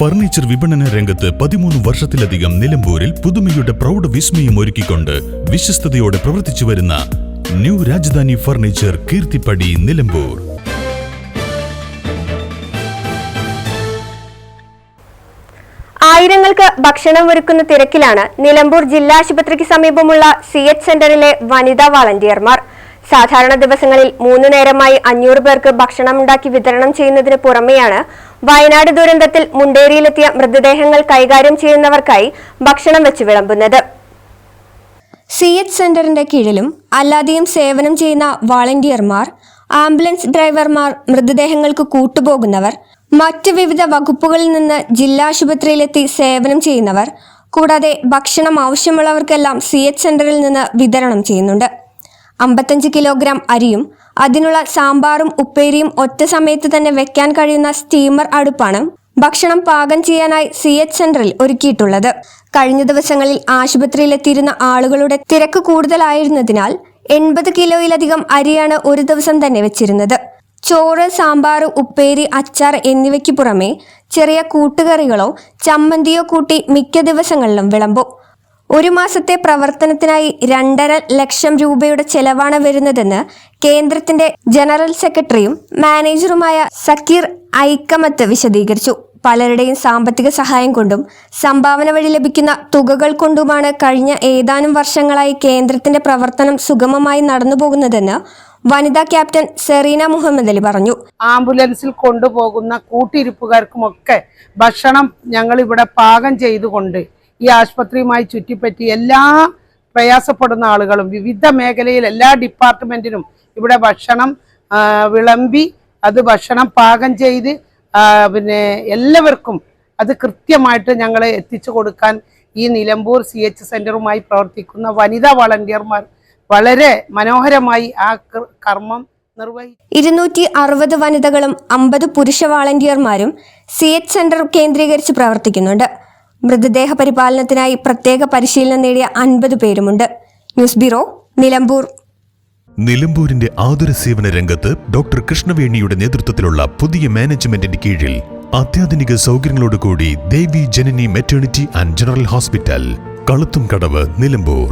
Furniture വിപണന രംഗത്ത് പതിമൂന്ന് വർഷത്തിലധികം നിലമ്പൂരിൽ പുതുമയുടെ പ്രൗഢ വിസ്മയം ഒരുക്കിക്കൊണ്ട് വിശ്വസ്തയോടെ പ്രവർത്തിച്ചു വരുന്ന ന്യൂ രാജധാനി ഫർണിച്ചർ കീർത്തിപ്പടി നിലമ്പൂർ. ആയിരങ്ങൾക്ക് ഭക്ഷണം ഒരുക്കുന്ന തിരക്കിലാണ് നിലമ്പൂർ ജില്ലാ ആശുപത്രിക്ക് സമീപമുള്ള സി എച്ച് സെന്ററിലെ വനിതാ വളണ്ടിയർമാർ. സാധാരണ ദിവസങ്ങളിൽ മൂന്നു നേരമായി അഞ്ഞൂറ് പേർക്ക് ഭക്ഷണം ഉണ്ടാക്കി വിതരണം ചെയ്യുന്നതിന് പുറമെയാണ് വയനാട് ദുരന്തത്തിൽ മുണ്ടേരിയിലെത്തിയ മൃതദേഹങ്ങൾ കൈകാര്യം ചെയ്യുന്നവർക്കായി ഭക്ഷണം വെച്ച് വിളമ്പുന്നത്. സി എച്ച് സെന്ററിന്റെ കീഴിലും അല്ലാതെയും സേവനം ചെയ്യുന്ന വാളണ്ടിയർമാർ ആംബുലൻസ് ഡ്രൈവർമാർ മൃതദേഹങ്ങൾക്ക് കൂട്ടുപോകുന്നവർ മറ്റ് വിവിധ വകുപ്പുകളിൽ നിന്ന് ജില്ലാ ആശുപത്രിയിലെത്തി സേവനം ചെയ്യുന്നവർ കൂടാതെ ഭക്ഷണം ആവശ്യമുള്ളവർക്കെല്ലാം സി എച്ച് സെന്ററിൽ നിന്ന് വിതരണം ചെയ്യുന്നുണ്ട്. അമ്പത്തഞ്ച് കിലോഗ്രാം അരിയും അതിനുള്ള സാമ്പാറും ഉപ്പേരിയും ഒറ്റ സമയത്ത് തന്നെ വെക്കാൻ കഴിയുന്ന സ്റ്റീമർ അടുപ്പാണ് ഭക്ഷണം പാകം ചെയ്യാനായി സി എച്ച് സെന്ററിൽ ഒരുക്കിയിട്ടുള്ളത്. കഴിഞ്ഞ ദിവസങ്ങളിൽ ആശുപത്രിയിലെത്തിയിരുന്ന ആളുകളുടെ തിരക്ക് കൂടുതലായിരുന്നതിനാൽ എൺപത് കിലോയിലധികം അരിയാണ് ഒരു ദിവസം തന്നെ വെച്ചിരുന്നത്. ചോറ് സാമ്പാർ ഉപ്പേരി അച്ചാർ എന്നിവയ്ക്ക് പുറമെ ചെറിയ കൂട്ടുകറികളോ ചമ്മന്തിയോ കൂട്ടി മിക്ക ദിവസങ്ങളിലും വിളമ്പും. ഒരു മാസത്തെ പ്രവർത്തനത്തിനായി രണ്ടര ലക്ഷം രൂപയുടെ ചെലവാണ് വരുന്നതെന്ന് കേന്ദ്രത്തിന്റെ ജനറൽ സെക്രട്ടറിയും മാനേജറുമായ സക്കീർ ഐക്കമത്ത് വിശദീകരിച്ചു. പലരുടെയും സാമ്പത്തിക സഹായം കൊണ്ടും സംഭാവന വഴി ലഭിക്കുന്ന തുകകൾ കൊണ്ടുമാണ് കഴിഞ്ഞ ഏതാനും വർഷങ്ങളായി കേന്ദ്രത്തിന്റെ പ്രവർത്തനം സുഗമമായി നടന്നുപോകുന്നതെന്ന് വനിതാ ക്യാപ്റ്റൻ സെറീന മുഹമ്മദ് അലി പറഞ്ഞു. ആംബുലൻസിൽ കൊണ്ടുപോകുന്ന കൂട്ടിരിപ്പുകാർക്കുമൊക്കെ ഭക്ഷണം ഞങ്ങൾ ഇവിടെ പാകം ചെയ്തുകൊണ്ട് ഈ ആശുപത്രിയുമായി ചുറ്റിപ്പറ്റി എല്ലാ പ്രയാസപ്പെടുന്ന ആളുകളും വിവിധ മേഖലയിൽ എല്ലാ ഡിപ്പാർട്ട്മെന്റിനും ഇവിടെ ഭക്ഷണം വിളമ്പി അത് ഭക്ഷണം പാകം ചെയ്ത് പിന്നെ എല്ലാവർക്കും അത് കൃത്യമായിട്ട് ഞങ്ങൾ എത്തിച്ചു കൊടുക്കാൻ ഈ നിലമ്പൂർ സി എച്ച് സെന്ററുമായി പ്രവർത്തിക്കുന്ന വനിതാ വളണ്ടിയർമാർ വളരെ മനോഹരമായി ആ കർമ്മം ഇരുന്നൂറ്റി അറുപത് വനിതകളും അമ്പത് പുരുഷ വാളണ്ടിയർമാരും സി എച്ച് സെന്റർ കേന്ദ്രീകരിച്ച് പ്രവർത്തിക്കുന്നുണ്ട്. മൃതദേഹ പരിപാലനത്തിനായി പ്രത്യേക പരിശീലനം നേടിയ അൻപത് പേരുമുണ്ട്. News bureau Nilambur. നിലമ്പൂരിന്റെ ആതുര സേവന രംഗത്ത് ഡോക്ടർ കൃഷ്ണവേണിയുടെ നേതൃത്വത്തിലുള്ള പുതിയ മാനേജ്മെന്റിന്റെ കീഴിൽ അത്യാധുനിക സൗകര്യങ്ങളോടുകൂടി Devi Janani maternity and general hospital Kaluthumkadavu Nilambur.